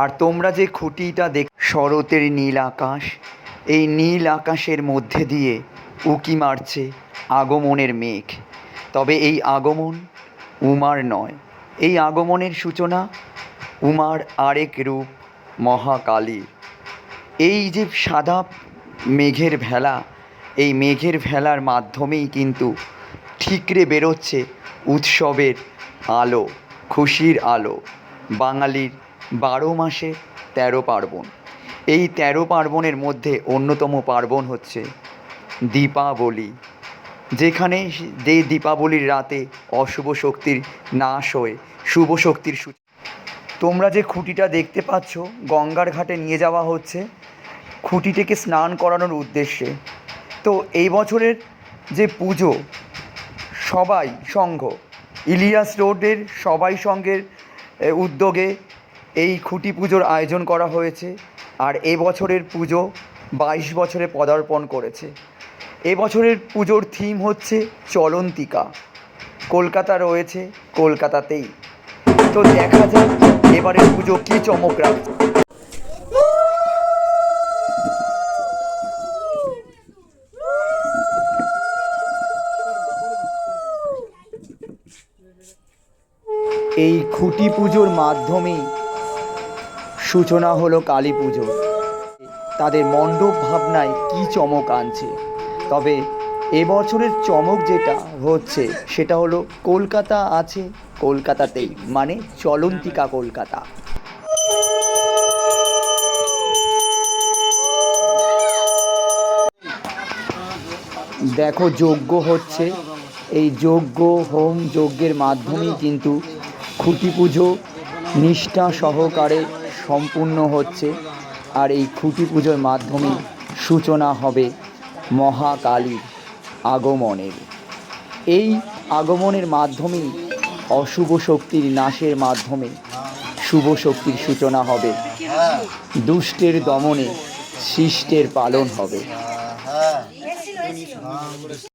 আর তোমরা যে খুঁটিটা দেখ, শরতের নীল আকাশ, এই নীল আকাশের মধ্যে দিয়ে উঁকি মারছে আগমনের মেঘ। তবে এই আগমন উমার নয়, এই আগমনের সূচনা উমার আরেক রূপ মহাকালীর। এই যে সাদা মেঘের ভেলা, এই মেঘের ভেলার মাধ্যমেই কিন্তু ঠিকরে বেরোচ্ছে উৎসবের আলো, খুশির আলো, বাঙালির বারো মাসে তেরো পার্বণ। এই তেরো পার্বণের মধ্যে অন্যতম পার্বণ হচ্ছে দীপাবলি, যেখানে যে দীপাবলির রাতে অশুভ শক্তির নাশ হয়ে, শুভ শক্তির সূচনা। তোমরা যে খুঁটিটা দেখতে পাচ্ছ, গঙ্গার ঘাটে নিয়ে যাওয়া হচ্ছে, খুঁটিটিকে স্নান করানোর উদ্দেশ্যে। তো এই বছরের যে পুজো, সবাই সংঘ ইলিয়াস রোডের সবাই সঙ্গের উদ্যোগে এই খুঁটি পুজোর আয়োজন করা হয়েছে আর এ বছরের পুজো বাইশ বছরে পদার্পণ করেছে। এ বছরের পুজোর থিম হচ্ছে চলন্তিকা। কলকাতা রয়েছে কলকাতাতেই। তো দেখা যাক এবারের পুজো কী চমক রাখছে। এই খুঁটি পুজোর মাধ্যমেই সূচনা হলো কালী পুজো। তাদের মণ্ডপ ভাবনায় কী চমক আনছে? তবে এবছরের চমক যেটা হচ্ছে, সেটা হলো কলকাতা আছে, কলকাতাতেই মানে চলন্তিকা কলকাতা। দেখো, যজ্ঞ হচ্ছে। এই যজ্ঞ, হোম যজ্ঞের মাধ্যমেই কিন্তু খুঁটি পুজো নিষ্ঠা সহকারে সম্পূর্ণ হচ্ছে আর এই খুঁটি পুজোর মাধ্যমেই সূচনা হবে মহাকালীর আগমনের। এই আগমনের মাধ্যমেই অশুভ শক্তির নাশের মাধ্যমে শুভ শক্তির সূচনা হবে। দুষ্টের দমনে শিষ্টের পালন হবে।